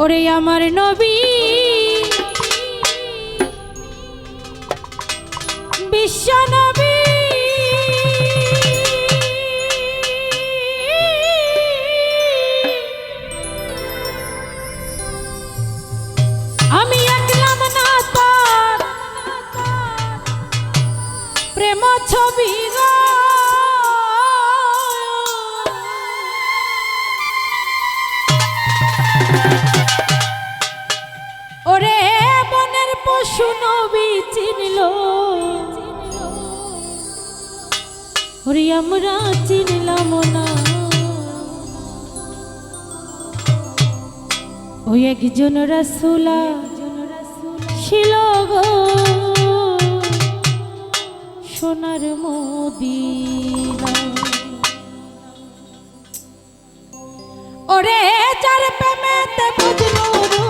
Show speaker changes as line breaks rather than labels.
ওরে আমার নবী। বিশ্ব নবী। আমি ছবি গো। ওরে আমরা চিনলাম না। ওই একজন রাসুলা ছিল গো। সোনার মদিনা। ওরে যার প্রেমেতে বুঝলো